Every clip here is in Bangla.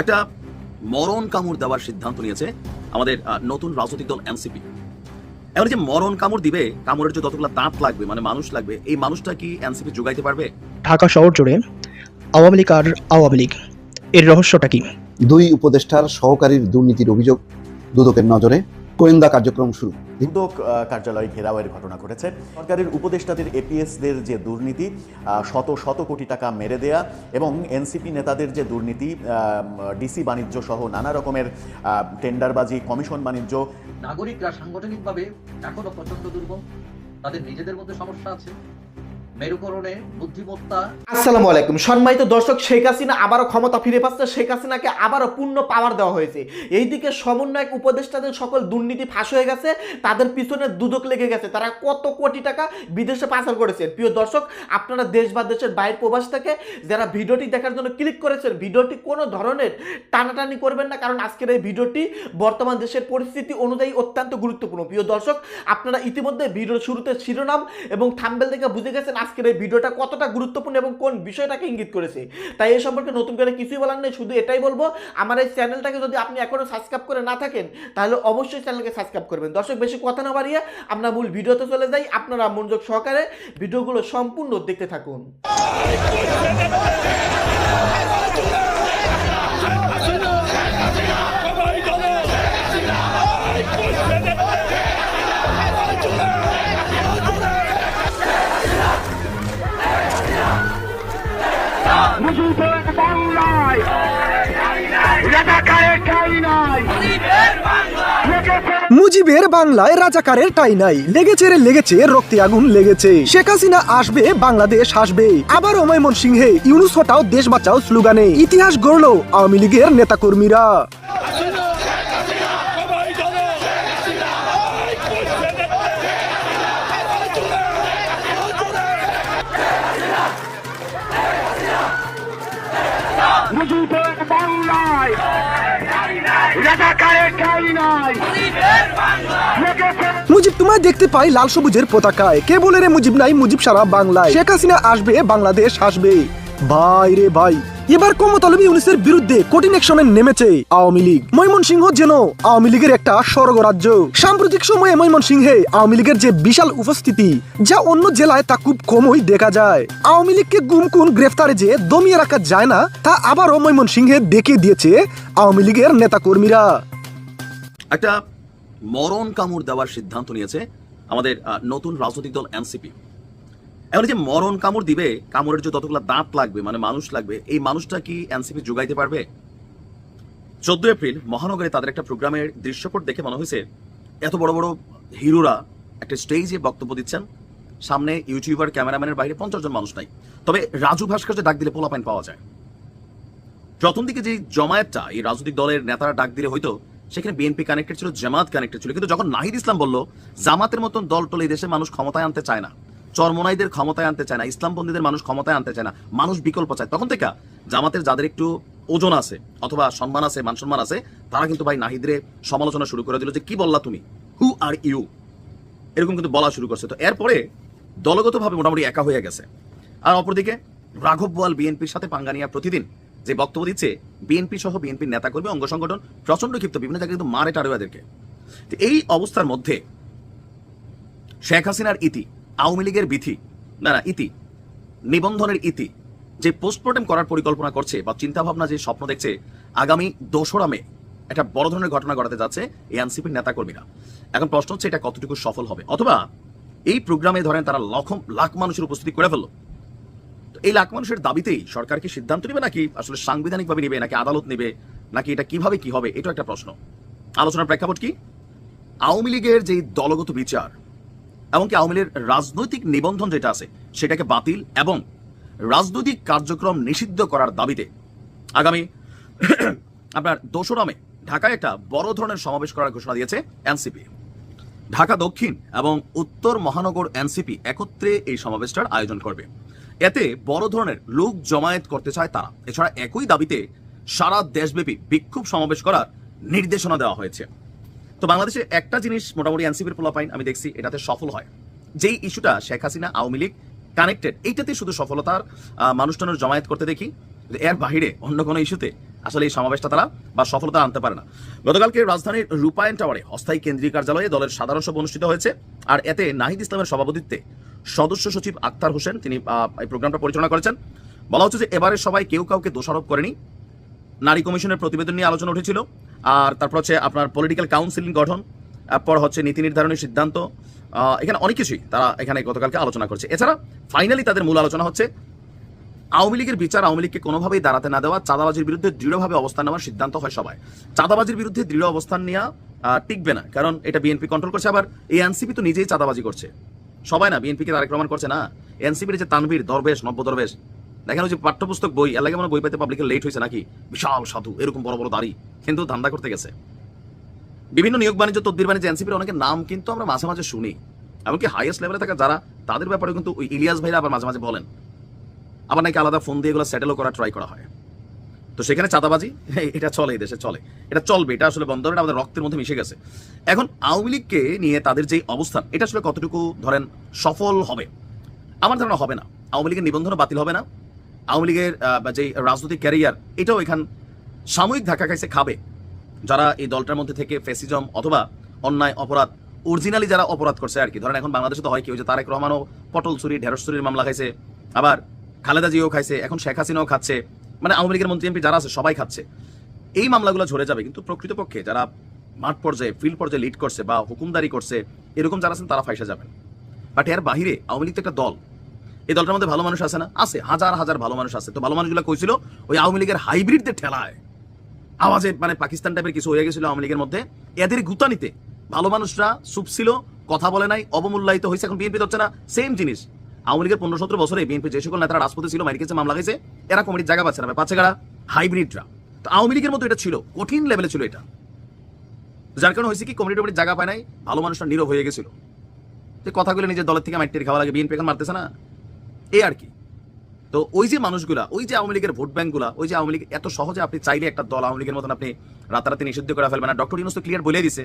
একটা মরণ কামড় দেওয়ার সিদ্ধান্ত নিয়েছে আমাদের নতুন রাজনৈতিক দল এনসিপি। এবার যে মরণ কামড় দিবে কামড়ের যে যতগুলো দাঁত লাগবে মানে মানুষ লাগবে এই মানুষটা কি এনসিপি যোগাইতে পারবে? ঢাকা শহর জুড়ে আওয়ামী লীগ আর আওয়ামী লীগ এর রহস্যটা কি? দুই উপদেষ্টার সহকারীর দুর্নীতির অভিযোগ দুদকের নজরে। গোয়েন্দা কার্যক্রম শুরু। দুদক কার্যালয় ঘেরাওয়ের ঘটনা ঘটেছে। সরকারের উপদেষ্টাদের এপিএসদের যে দুর্নীতি আহ, শত শত কোটি টাকা মেরে দেয়া এবং এনসিপি নেতাদের যে দুর্নীতি ডিসি বাণিজ্য সহ নানা রকমের আহ, টেন্ডারবাজি কমিশন বাণিজ্য। নাগরিকরা সাংগঠনিকভাবে এখনও প্রচণ্ড দুর্বল। তাদের নিজেদের মধ্যে সমস্যা আছে। যারা ভিডিওটি দেখার জন্য ক্লিক করেছেন, ভিডিওটি কোনো ধরনের টানাটানি করবেন না, কারণ আজকের এই ভিডিওটি বর্তমান দেশের পরিস্থিতি অনুযায়ী অত্যন্ত গুরুত্বপূর্ণ। প্রিয় দর্শক, আপনারা ইতিমধ্যে ভিডিওর শুরুতে শিরোনাম এবং থাম্বেল থেকে বুঝে গেছেন আজকের এই ভিডিওটা কতটা গুরুত্বপূর্ণ এবং কোন বিষয়টাকে ইঙ্গিত করেছে? তাই এ সম্পর্কে নতুন করে কিছুই বলার নেই, শুধু এটাই বলব, আমার এই চ্যানেলটাকে যদি আপনি এখনও সাবস্ক্রাইব করে না থাকেন, তাহলে অবশ্যই চ্যানেলকে সাবস্ক্রাইব করবেন। দর্শক, বেশি কথা না বাড়িয়ে আমরা মূল ভিডিওতে চলে যাই। আপনারা মনোযোগ সহকারে ভিডিওগুলো সম্পূর্ণ দেখতে থাকুন। মুজিবের বাংলায় রাজাকারের টাই নাই। লেগেছে রে, লেগেছে, রক্তে আগুন লেগেছে। শেখ হাসিনা আসবে, বাংলাদেশ আসবে আবার ময়মন সিংহে ইউনুস হটাও দেশ বাঁচাও স্লোগানে। ইতিহাস গড়ল আওয়ামী লীগের নেতাকর্মীরা। মুজিবের বাংলায় রাজাকারের মুজিব, তোমায় দেখতে পাই লাল সবুজের পতাকায়। কে বলে রে মুজিব নাই? মুজিব সারা বাংলায়। শেখ হাসিনা আসবে, বাংলাদেশ আসবে। ভাই রে ভাই এবার কমতালবী ইউনিসের বিরুদ্ধে কঠিন অ্যাকশনে নেমেছে আওয়ামী লীগ। ময়মনসিংহ যেন আওয়ামী লীগের একটা স্বর্গরাজ্য। সাম্প্রতিক সময়ে ময়মনসিংহে আওয়ামী লীগের যে বিশাল উপস্থিতি, যা অন্য জেলায় তা খুব কমই দেখা যায়। আওয়ামী লীগকে গুমকুন গ্রেফতারে যে দমিয়ে রাখা যায় না, তা আবারও ময়মনসিংহে দেখিয়ে দিয়েছে আওয়ামী লীগের নেতাকর্মীরা। একটা মরণ কামড় দেওয়ার সিদ্ধান্ত নিয়েছে আমাদের নতুন রাজনৈতিক দল এনসিপি। এবার যে মরণ কামড় দিবে, কামড়ের যে যতগুলো দাঁত লাগবে মানে মানুষ লাগবে, এই মানুষটা কি এনসিপি যোগাইতে পারবে? চোদ্দ এপ্রিল, মহানগরে তাদের একটা প্রোগ্রামের দৃশ্যপট দেখে মনে হয়েছে, এত বড় বড় হিরোরা একটা স্টেজে বক্তব্য দিচ্ছেন, সামনে ইউটিউবার, ক্যামেরাম্যানের বাইরে পঞ্চাশ জন মানুষ নাই। তবে রাজু ভাস্কর্যে ডাক দিলে পোলাপাইন পাওয়া যায়। প্রথম দিকে যে জমায়েতটা, এই রাজনৈতিক দলের নেতারা ডাক দিলে হয়তো, সেখানে বিএনপি কানেক্টেড ছিল, জামাত কানেক্টেড ছিল, কিন্তু যখন নাহিদ ইসলাম বলল, জামাতের মতন দল টল এই দেশে মানুষ ক্ষমতায় আনতে চায় না চরমোনাইদের ক্ষমতায় আনতে চায় না, ইসলামপন্থীদের মানুষ ক্ষমতায় আনতে চায় না, মানুষ বিকল্প চায়। তখন থেকে জামাতের যাদের একটু ওজন আছে অথবা সম্মান আছে, মান সম্মান আছে, তারা কিন্তু ভাই নাহিদরে সমালোচনা শুরু করে দিল যে, কি বললা তুমি? হু আর ইউ এরকম কিন্তু বলা শুরু করছে। তো এরপরে দলগতভাবে মোটামুটি একা হয়ে গেছে। আর অপরদিকে রাঘব বোয়াল বিএনপির সাথে পাঙ্গানিয়া প্রতিদিন যে বক্তব্য দিচ্ছে, বিএনপি সহ বিএনপির নেতাকর্মী, অঙ্গ সংগঠন প্রচণ্ড ক্ষিপ্ত, বিভিন্ন জায়গায় কিন্তু মারে টারে এদেরকে এই অবস্থার মধ্যে শেখ হাসিনার ইতি আওয়ামী লীগের বিথি না না, ইতি, নিবন্ধনের ইতি, যে পোস্টমর্টেম করার পরিকল্পনা করছে বা চিন্তা ভাবনা যে স্বপ্ন দেখছে, আগামী দোসরা মে একটা বড় ধরনের ঘটনা ঘটাতে যাচ্ছে এই এনসিপির নেতাকর্মীরা। এখন প্রশ্ন হচ্ছে এটা কতটুকু সফল হবে? অথবা এই প্রোগ্রামে ধরেন তারা লক্ষ, লাখ মানুষের উপস্থিতি করে ফেলল। তো এই লাখ মানুষের দাবিতেই সরকার কি সিদ্ধান্ত নেবে নাকি আসলে সাংবিধানিকভাবে নেবে, নাকি আদালত নেবে, নাকি এটা কীভাবে কি হবে এটা একটা প্রশ্ন। আলোচনার প্রেক্ষাপট কি? আওয়ামী লীগের যে দলগত বিচার এমনকি আওয়ামী লীগের রাজনৈতিক নিবন্ধন যেটা আছে, সেটাকে বাতিল এবং রাজনৈতিক কার্যক্রম নিষিদ্ধ করার দাবিতে আগামী আপনার দোসরা মে ঢাকায় একটা বড় ধরনের সমাবেশ করার ঘোষণা দিয়েছে এনসিপি। ঢাকা দক্ষিণ এবং উত্তর মহানগর এনসিপি একত্রে এই সমাবেশটার আয়োজন করবে। এতে বড় ধরনের লোক জমায়েত করতে চায় তারা। এছাড়া একই দাবিতে সারা দেশব্যাপী বিক্ষোভ সমাবেশ করার নির্দেশনা দেওয়া হয়েছে। তো বাংলাদেশে একটা জিনিস মোটামুটি এনসিপির পোলাপাইন, আমি দেখছি এটাতে সফল হয়। যেই ইস্যুটা শেখ হাসিনা, আওয়ামী লীগ কানেক্টেড, এইটাতে শুধু সফলতার মানুষটানের জমায়েত করতে দেখি এর বাহিরে অন্য কোনো ইস্যুতে আসলে এই সমাবেশটা তারা বা সফলতা আনতে পারে না। গতকালকে রাজধানীর রূপায়ণ টাওয়ারে অস্থায়ী কেন্দ্রীয় কার্যালয়ে দলের সাধারণ সভা অনুষ্ঠিত হয়েছে, আর এতে নাহিদ ইসলামের সভাপতিত্বে সদস্য সচিব আক্তার হোসেন, তিনি এই প্রোগ্রামটা পরিচালনা করেছেন। বলা হচ্ছে যে এবারে সবাই কেউ কাউকে দোষারোপ করেনি। নারী কমিশনের প্রতিবেদন নিয়ে আলোচনা উঠেছিল। আর তারপর হচ্ছে আপনার পলিটিক্যাল কাউন্সিলিং গঠন তারপর হচ্ছে নীতি নির্ধারণের সিদ্ধান্ত এখানে অনেক কিছুই তারা এখানে গতকালকে আলোচনা করছে। এছাড়া ফাইনালি তাদের মূল আলোচনা হচ্ছে, আওয়ামী লীগের বিচার আওয়ামী লীগকে কোনোভাবেই দাঁড়াতে না দেওয়া, চাঁদাবাজির বিরুদ্ধে দৃঢ়ভাবে অবস্থান নেওয়ার সিদ্ধান্ত হয় সবাই। চাঁদাবাজির বিরুদ্ধে দৃঢ় অবস্থান নেওয়া টিকবে না, কারণ এটা বিএনপি কন্ট্রোল করছে, আবার এই এনসিপি তো নিজেই চাঁদাবাজি করছে। সবাই না, বিএনপিকে তারেক রহমান করছে না? এনসিপির যে তানভীর, দরবেশ, নব্য দরবেশ দেখেন যে পাঠ্যপুস্তক বই, এর লাগে মনে বই পেতে পাবলিকের লেট হয়েছে নাকি? বিশাল সাধু, এরকম বড় বড় দাড়ি, কিন্তু ধান্দা করতে গেছে। বিভিন্ন নিয়োগ বাণিজ্য তদ্বির বাণিজ্য এনসিপির অনেকের নাম কিন্তু আমরা মাঝে মাঝে শুনি। এমনকি হাইয়েস্ট লেভেলে থাকা যারা, তাদের ব্যাপারে কিন্তু ওই ইলিয়াস ভাইরা আবার মাঝে মাঝে বলেন। আবার নাকি আলাদা ফোন দিয়ে এগুলো সেটেলও করা ট্রাই করা হয়। তো সেখানে চাঁদাবাজি এটা চলে এই দেশে, চলে। এটা চলবে, এটা আসলে বন্ধ আমাদের রক্তের মধ্যে মিশে গেছে। এখন আওয়ামী লীগকে নিয়ে তাদের যে অবস্থান, এটা আসলে কতটুকু ধরেন সফল হবে? আমার ধারণা হবে না। আওয়ামী লীগের নিবন্ধনও বাতিল হবে না। আওয়ামী লীগের যে রাজনৈতিক ক্যারিয়ার, এটাও এখান সাময়িক ধাক্কা খাইছে, খাবে। যারা এই দলটার মধ্যে থেকে ফেসিজম অথবা অন্যায়, অপরাধ, অরিজিনালি যারা অপরাধ করছে আর কি, ধরেন এখন বাংলাদেশে তো হয় কি, ওই যে তারেক রহমানও পটল চুরি, ঢেঁড়স চুরির মামলা খাইছে, আবার খালেদা জিও খাইছে, এখন শেখ হাসিনাও খাচ্ছে মানে আওয়ামী লীগের মন্ত্রী, এমপি যারা আছে, সবাই খাচ্ছে। এই মামলাগুলো ঝরে যাবে, কিন্তু প্রকৃতপক্ষে যারা মাঠ পর্যায়ে ফিল্ড পর্যায়ে লিড করছে বা হুকুমদারি করছে, এরকম যারা আছেন, তারা ফাইসা যাবেন। বাট এর বাহিরে আওয়ামী লীগ তো একটা দল। এই দলটার মধ্যে ভালো মানুষ আছে না? আছে, হাজার হাজার ভালো মানুষ আছে। তো ভালো মানুষগুলো কইছিল ওই আওয়ামী লীগের হাইব্রিডদের ঠেলায়। আওয়াজে মানে পাকিস্তান টাইপের কিছু হয়ে গেছিল আওয়ামী লীগের মধ্যে। এদের গুতানিতে ভালো মানুষরা চুপ ছিল, কথা বলে নাই, অবমূল্যায়িত হয়েছে, এখন বিএনপি হচ্ছে না। সেম জিনিস। আওয়ামী লীগের পনেরো সতেরো বছরে বিএনপি যে সকল নেতারা রাজপথে ছিল মারি গেছে মামলা গেছে এরা কমিটির জায়গা পাচ্ছে না। পাচ্ছে কারা? হাইব্রিডরা। তো আওয়ামী লীগের মতো এটা ছিল, কঠিন লেভেলে ছিল এটা। যার কারণে হয়েছে কি, কমিটি টমিটির জায়গা পায় নাই, ভালো মানুষরা নীরব হয়ে গেছিল। যে কথাগুলো নিজের দলের থেকে মাইটের খাওয়া লাগে বিএনপি এখন মারতেছে না। এই আর কি। তো ওই যে মানুষগুলা, ওই যে আওয়ামী লীগের ভোট ব্যাংকগুলা, ওই যে আওয়ামী লীগ এত সহজে আপনি চাইলে একটা দল আওয়ামী লীগের মতন আপনি রাতারাতি নিষিদ্ধ করে ফেলবেন। না ডক্টর ইউনুস তো ক্লিয়ার বলে দিছে,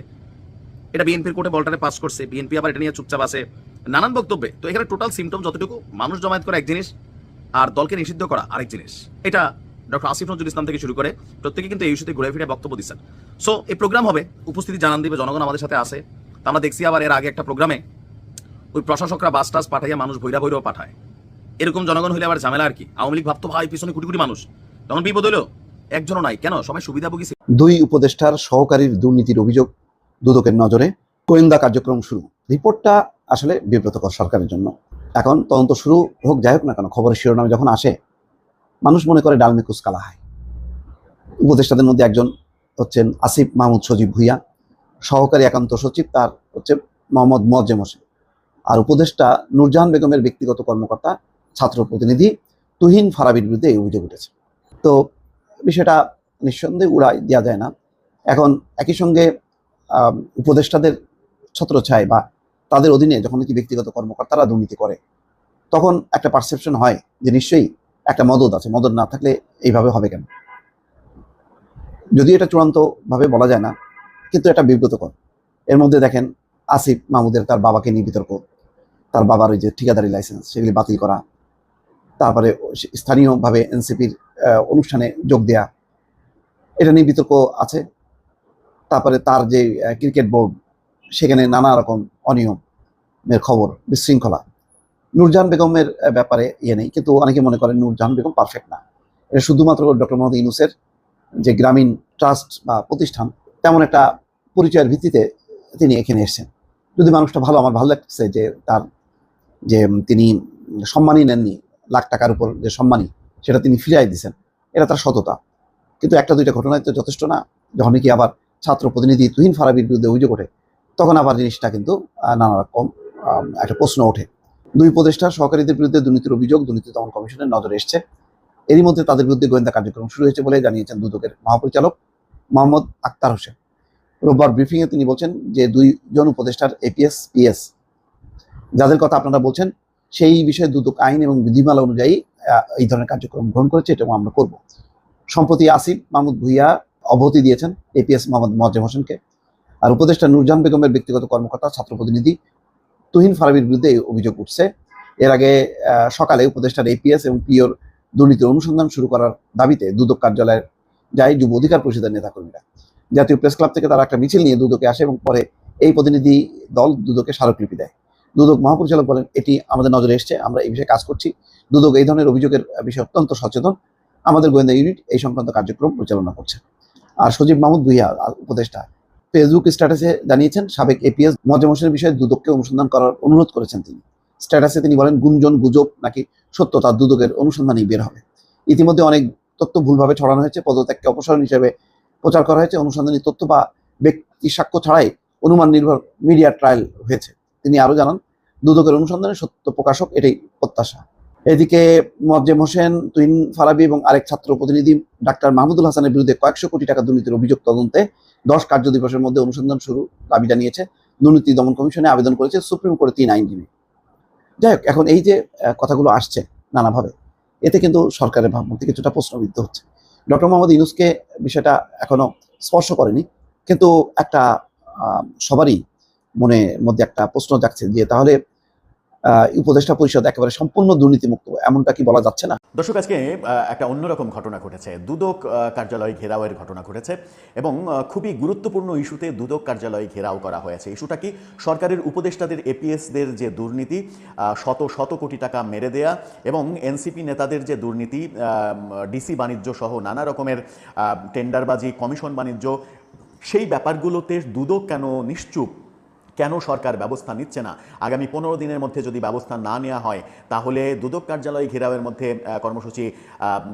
এটা বিএনপির কোর্টে বলটারে পাস করছে, বিএনপি আবার এটা নিয়ে চুপচাপ আছে। নানান বক্তব্যে, তো এখানে টোটাল সিমটম যতটুকু, মানুষ জমায়েত করা এক জিনিস, আর দলকে নিষিদ্ধ করা আরেক জিনিস। এটা ডক্টর আসিফ নজরুল ইসলাম থেকে শুরু করে প্রত্যেকে কিন্তু এই ইস্যুতে ঘুরে ফিরে বক্তব্য দিচ্ছেন। সো এই প্রোগ্রাম হবে, উপস্থিতি জানান দিবে, জনগণ আমাদের সাথে আসে আমরা দেখছি আবার এর আগে একটা প্রোগ্রামে ওই প্রশাসকরা বাস টাস পাঠাইয়া মানুষ ভৈরা ভৈরও পাঠায়। এরকম জনগণ হইলে আবার ঝামেলা আর কি? আওয়ামী লীগ ভাবতো, ভাই, পিছনে কোটি কোটি মানুষ। তখন বিপদ হলো একজনও নাই। কেন? সবাই সুবিধাভোগী। দুই উপদেষ্টার সহকারীর দুর্নীতির অভিযোগ দুদকের নজরে গোয়েন্দা কার্যক্রম শুরু। রিপোর্টটা আসলে বিব্রতকর সরকারের জন্য। এখন তদন্ত শুরু হোক, যাই হোক না কেন, খবরের শিরোনামে যখন আসে, মানুষ মনে করে ডালমে কুচকালা হয়। উপদেষ্টাদের মধ্যে একজন হচ্ছেন আসিফ মাহমুদ সজীব ভুইয়া। সহকারী একান্ত সচিব, তার হচ্ছে মোহাম্মদ মোয়াজ্জেম হোসেন আর উপদেষ্টা নূরজাহান বেগমের ব্যক্তিগত কর্মকর্তা ছাত্র প্রতিনিধি তুহিন ফারাবির বিরুদ্ধে এই অভিযোগ উঠেছে। তো বিষয়টা নিঃসন্দেহে উড়াই দেওয়া যায় না। এখন একই সঙ্গে উপদেষ্টাদের ছত্রছায় বা তাদের অধীনে যখন কি ব্যক্তিগত কর্মকর্তারা দুর্নীতি করে, তখন একটা পারসেপশন হয় যে নিশ্চয়ই একটা মদত আছে। মদত না থাকলে এইভাবে হবে কেন? যদি এটা চূড়ান্তভাবে বলা যায় না, কিন্তু এটা বিব্রতকর। এর মধ্যে দেখেন, আসিফ মাহমুদের তার বাবাকে নিয়ে বিতর্ক। তার বাবার ওই যে ঠিকাদারি লাইসেন্স সেগুলি বাতিল করা তারপরে স্থানীয়ভাবে এনসিপির অনুষ্ঠানে যোগ দেয়া। এটা নিয়ে বিতর্ক আছে। তারপরে তার যে ক্রিকেট বোর্ড, সেখানে নানা রকম অনিয়মের খবর, বিশৃঙ্খলা। নূরজাহান বেগমের ব্যাপারে ইয়ে নেই, কিন্তু অনেকে মনে করেন নূরজাহান বেগম পারফেক্ট না। এটা শুধুমাত্র ডক্টর মোহাম্মদ ইউনুসের যে গ্রামীণ ট্রাস্ট বা প্রতিষ্ঠান, তেমন একটা পরিচয়ের ভিত্তিতে তিনি এখানে এসেছেন। যদি মানুষটা ভালো, আমার ভালো লাগছে যে তার, যে তিনি সম্মানই নেননি লাখ টাকার উপর যে সম্মানী, সেটা তিনি ফিরাই দিয়েছেন। এটা তার সততা। কিন্তু একটা দুইটা ঘটনায় তো যথেষ্ট না। যখন কি আবার ছাত্র প্রতিনিধি তুহিন ফারাবির বিরুদ্ধে অভিযোগ ওঠে, তখন আবার জিনিসটা কিন্তু নানা রকম একটা প্রশ্ন ওঠে। দুই উপদেষ্টা সহকারীদের বিরুদ্ধে দুর্নীতির অভিযোগ, দুর্নীতি দমন কমিশনের নজরে এসছে। এরই মধ্যে তাদের বিরুদ্ধে গোয়েন্দা কার্যক্রম শুরু হয়েছে বলে জানিয়েছেন দুদকের মহাপরিচালক মোহাম্মদ আক্তার হোসেন। রোববার ব্রিফিংয়ে তিনি বলছেন যে দুইজন উপদেষ্টার এপিএস পিএস যাদের কথা আপনারা বলছেন সেই বিষয়ে দুদক আইন এবং বিধিমালা অনুযায়ী এই ধরনের কার্যক্রম গ্রহণ করেছে এটা আমরা করব। সম্প্রতি আসিফ মাহমুদ ভুইয়া অবহতি দিয়েছেন এপিএস মোহাম্মদ মোয়াজ্জেম হোসেনকে। আর উপদেষ্টা নূরজাহান বেগমের ব্যক্তিগত কর্মকর্তা ছাত্র প্রতিনিধি তুহিন ফারাবির বিরুদ্ধে অভিযোগ উঠছে। এর আগে সকালে উপদেষ্টার এপিএস এবং পিওর দুর্নীতির অনুসন্ধান শুরু করার দাবিতে দুদক কার্যালয়ের যায় যুব অধিকার পরিষদের নেতাকর্মীরা। জাতীয় প্রেস ক্লাব থেকে তারা একটা মিছিল নিয়ে দুদকে আসে এবং পরে এই প্রতিনিধি দল দুদকে স্মারকলিপি দেয়। দুদক মহাপরিচালক বলেন, এটি আমাদের নজরে এসছে, আমরা এই বিষয়ে কাজ করছি। দুদক এই ধরনের অভিযোগের বিষয়ে অত্যন্ত সচেতন। আমাদের গোয়েন্দা ইউনিট এই সংক্রান্ত কার্যক্রম পরিচালনা করছে। আর সজীব মাহমুদ ভুইয়া উপদেষ্টা, ফেসবুক স্ট্যাটাসে জানিয়েছেন, সাবেক এপিএস মজা হোসেনের বিষয়ে দুদককে অনুসন্ধান করার অনুরোধ করেছেন তিনি। স্ট্যাটাসে তিনি বলেন, গুঞ্জন, গুজব নাকি সত্য তার দুদকের অনুসন্ধানেই বের হবে। ইতিমধ্যে অনেক তথ্য ভুলভাবে ছড়ানো হয়েছে, পদত্যাগকে অপসারণ হিসেবে প্রচার করা হয়েছে, অনুসন্ধানী তথ্য বা ব্যক্তি সাক্ষ্য ছাড়াই অনুমান নির্ভর মিডিয়া ট্রায়াল হয়েছে। তিনি আরও জানান, দুদকের অনুসন্ধানে সত্য প্রকাশক এটাই প্রত্যাশা। এদিকে মজ্জেম হোসেন তুইন ফারাবি এবং আরেক ছাত্র প্রতিনিধি ডাক্তার মাহমুদুল হাসানের বিরুদ্ধে কয়েকশো কোটি টাকা দুর্নীতির অভিযোগ তদন্তে দশ কার্য দিবসের মধ্যে অনুসন্ধান শুরু দাবি জানিয়েছে। দুর্নীতি দমন কমিশনে আবেদন করেছে সুপ্রিম কোর্টে তিন আইনজীবী। যাই হোক, এখন এই যে কথাগুলো আসছে নানাভাবে, এতে কিন্তু সরকারের ভাবমূর্তি কিছুটা প্রশ্নবিদ্ধ হচ্ছে। ডক্টর মোহাম্মদ ইউনুসকে বিষয়টা এখনও স্পর্শ করেনি, কিন্তু একটা সবারই মনে, মধ্যে একটা প্রশ্ন জাগছে যে তাহলে উপদেষ্টা পরিষদ একেবারে সম্পূর্ণ দুর্নীতিমুক্ত, এমনটা কি বলা যাচ্ছে না? দর্শক, আজকে একটা অন্যরকম ঘটনা ঘটেছে। দুদক কার্যালয় ঘেরাওয়ের ঘটনা ঘটেছে এবং খুবই গুরুত্বপূর্ণ ইস্যুতে দুদক কার্যালয় ঘেরাও করা হয়েছে। ইস্যুটা কি সরকারের উপদেষ্টাদের, এপিএসদের যে দুর্নীতি শত শত কোটি টাকা মেরে দেয়া এবং এনসিপি নেতাদের যে দুর্নীতি ডিসি বাণিজ্য সহ নানা রকমের টেন্ডারবাজি, কমিশন বাণিজ্য, সেই ব্যাপারগুলোতে দুদক কেন নিশ্চুপ? কেন সরকার ব্যবস্থা নিচ্ছে না? আগামী পনেরো দিনের মধ্যে যদি ব্যবস্থা না নেওয়া হয়, তাহলে দুদক কার্যালয় ঘেরাওয়ের মধ্যে কর্মসূচি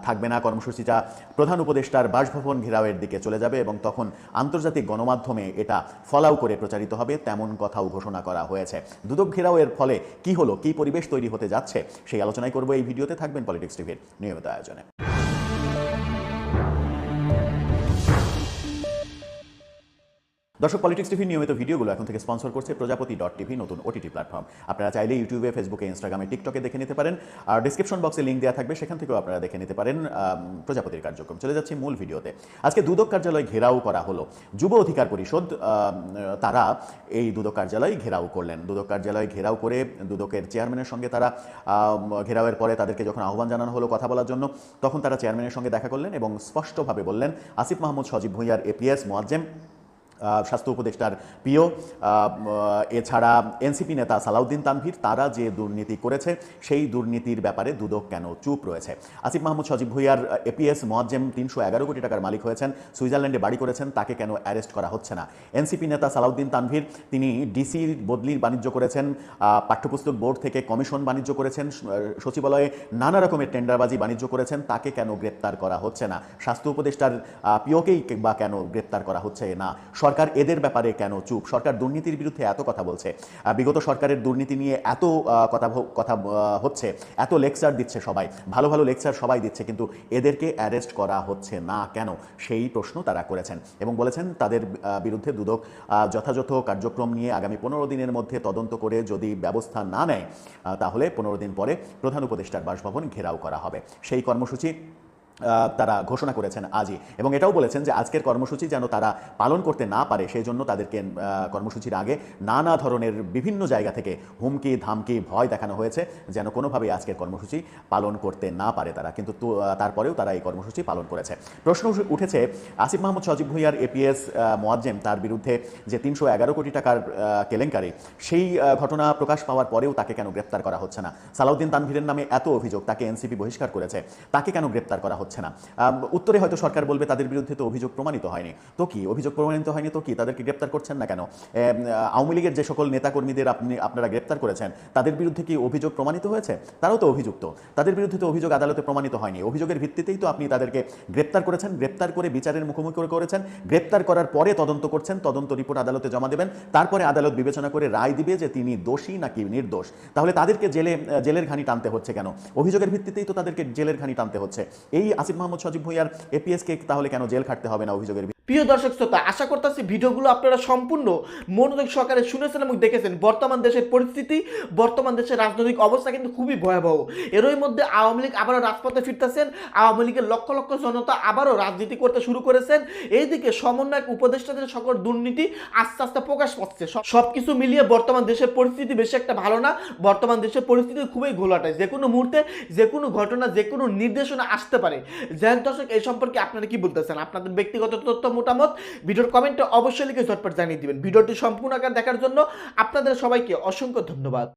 থাকবে না। কর্মসূচিটা প্রধান উপদেষ্টার বাসভবন ঘেরাওয়ের দিকে চলে যাবে এবং তখন আন্তর্জাতিক গণমাধ্যমে এটা ফলাও করে প্রচারিত হবে, তেমন কথাও ঘোষণা করা হয়েছে। দুদক ঘেরাওয়ের ফলে কি হলো, কি পরিবেশ তৈরি হতে যাচ্ছে, সেই আলোচনায় করব এই ভিডিওতে। থাকবেন পলিটিক্স টিভির নিয়মিত আয়োজনে। দর্শক পলিটিক্স টিভি নিয়মিত ভিডিওগুলো এখন থেকে স্পন্সর করছে প্রজাপতি ডট টিভি নতুন ওটিটি প্ল্যাটফর্ম আপনারা চাইলে ইউটিউবে ফেসবুকে ইনস্টাগ্রামে টিকটকে দেখে নিতে পারেন। আর ডিসক্রিপশন বক্সে লিঙ্ক দেওয়া থাকবে, সেখান থেকেও আপনারা দেখে নিতে পারেন প্রজাপতির কার্যক্রম। চলে যাচ্ছে মূল ভিডিওতে। আজকে দুদক কার্যালয় ঘেরাও করা হলো। যুব অধিকার পরিষদ তারা এই দুদক কার্যালয় ঘেরাও করলেন। দুদক কার্যালয় ঘেরাও করে দুদকের চেয়ারম্যানের সঙ্গে তারা ঘেরাওয়ের পরে তাদেরকে যখন আহ্বান জানানো হলো কথা বলার জন্য, তখন তারা চেয়ারম্যানের সঙ্গে দেখা করলেন এবং স্পষ্টভাবে বললেন, আসিফ মাহমুদ, সজীব ভুঁইয়ার এপিএস মোয়াজ্জেম স্বাস্থ্য উপদেষ্টার পিও এছাড়া এনসিপি নেতা সালাউদ্দিন তানভীর, তারা যে দুর্নীতি করেছে, সেই দুর্নীতির ব্যাপারে দুদক কেন চুপ রয়েছে? আসিফ মাহমুদ সজীব ভুইয়ার এপিএস মোয়াজ্জেম তিনশো এগারো কোটি টাকার মালিক হয়েছেন, সুইজারল্যান্ডে বাড়ি করেছেন, তাকে কেন অ্যারেস্ট করা হচ্ছে না? এনসিপি নেতা সালাউদ্দিন তানভীর, তিনি ডিসি বদলির বাণিজ্য করেছেন পাঠ্যপুস্তক বোর্ড থেকে কমিশন বাণিজ্য করেছেন সচিবালয়ে নানা রকমের টেন্ডারবাজি বাণিজ্য করেছেন, তাকে কেন গ্রেপ্তার করা হচ্ছে না? স্বাস্থ্য উপদেষ্টার পিওকেই বা কেন গ্রেপ্তার করা হচ্ছে না? সরকার এদের ব্যাপারে কেন চুপ? সরকার দুর্নীতির বিরুদ্ধে এত কথা বলছে। বিগত সরকারের দুর্নীতি নিয়ে এত কথা কথা হচ্ছে, এত লেকচার দিচ্ছে সবাই। ভালো ভালো লেকচার সবাই দিচ্ছে, কিন্তু এদেরকে অ্যারেস্ট করা হচ্ছে না কেন? সেই প্রশ্ন তারা করেছেন। এবং বলেছেন, তাদের বিরুদ্ধে দুদক যথাযথ কার্যক্রম নিয়ে আগামী পনেরো দিনের মধ্যে তদন্ত করে যদি ব্যবস্থা না নেয় তাহলে পনেরো দিন পরে প্রধান উপদেষ্টার বাসভবন ঘেরাও করা হবে। সেই কর্মসূচি তারা ঘোষণা করেছেন আজই। এবং এটাও বলেছেন যে আজকের কর্মসূচি যেন তারা পালন করতে না পারে, সেই জন্য তাদেরকে কর্মসূচির আগে নানা ধরনের বিভিন্ন জায়গা থেকে হুমকি, ধামকি, ভয় দেখানো হয়েছে, যেন কোনোভাবেই আজকের কর্মসূচি পালন করতে না পারে তারা। কিন্তু তারপরেও তারা এই কর্মসূচি পালন করেছে। প্রশ্ন উঠেছে, আসিফ মাহমুদ সজিব ভুইয়ার এপিএস মোয়াজ্জেম তার বিরুদ্ধে যে তিনশো এগারো কোটি টাকার কেলেঙ্কারি, সেই ঘটনা প্রকাশ পাওয়ার পরেও তাকে কেন গ্রেপ্তার করা হচ্ছে না? সালাউদ্দিন তানভীরের নামে এত অভিযোগ, তাকে এনসিপি বহিষ্কার করেছে, তাকে কেন গ্রেপ্তার করা হচ্ছে না। উত্তরে হয়তো সরকার বলবে তাদের বিরুদ্ধে তো অভিযোগ প্রমাণিত হয়নি। তো কি? অভিযোগ প্রমাণিত হয়নি তো কি? তাদেরকে গ্রেপ্তার করছেন না কেন? আওয়ামী লীগের যে সকল নেতাকর্মীদের আপনি, আপনারা গ্রেপ্তার করেছেন, তাদের বিরুদ্ধে কি অভিযোগ প্রমাণিত হয়েছে? তারাও তো অভিযুক্ত। তাদের বিরুদ্ধে তো অভিযোগ আদালতে প্রমাণিত হয়নি। অভিযোগের ভিত্তিতেই তো আপনি তাদেরকে গ্রেপ্তার করেছেন, গ্রেপ্তার করে বিচারের মুখোমুখি করে করেছেন, গ্রেপ্তার করার পরে তদন্ত করছেন, তদন্ত রিপোর্ট আদালতে জমা দেবেন, তারপরে আদালত বিবেচনা করে রায় দিবে যে তিনি দোষী নাকি নির্দোষ। তাহলে তাদেরকে জেলে, জেলের ঘানি টানতে হচ্ছে কেন? অভিযোগের ভিত্তিতেই তো তাদেরকে জেলের ঘানি টানতে হচ্ছে। এই আসিফ মাহমুদ সজীব ভুইয়ার এপিএসকে তাহলে কেন জেল খাটতে হবে না অভিযোগের? প্রিয় দর্শক শ্রোতা, আশা করতেছি ভিডিওগুলো আপনারা সম্পূর্ণ মনোযোগ সহকারে শুনেছেন এবং দেখেছেন। বর্তমান দেশের পরিস্থিতি, বর্তমান দেশের রাজনৈতিক অবস্থা কিন্তু খুবই ভয়াবহ। এরই মধ্যে আওয়ামী লীগ আবারও রাজপথে ফিরতেছেন। আওয়ামী লীগের লক্ষ লক্ষ জনতা আবারও রাজনীতি করতে শুরু করেছেন। এইদিকে সমন্বয়ক উপদেষ্টাদের সকল দুর্নীতি আস্তে আস্তে প্রকাশ পাচ্ছে। সব- সবকিছু মিলিয়ে বর্তমান দেশের পরিস্থিতি বেশি একটা ভালো না। বর্তমান দেশের পরিস্থিতি খুবই ঘোলাটায় যে কোনো মুহূর্তে, যে কোনো ঘটনা, যে কোনো নির্দেশনা আসতে পারে। জয়ন দর্শক, এই সম্পর্কে আপনারা কি বলতেছেন? আপনাদের ব্যক্তিগত তথ্য মতামত ভিডিওর কমেন্টে অবশ্যই লিখে ঝটপট জানিয়ে দিবেন। ভিডিওটি সম্পূর্ণ আকার দেখার জন্য আপনাদের সবাইকে অসংখ্য ধন্যবাদ।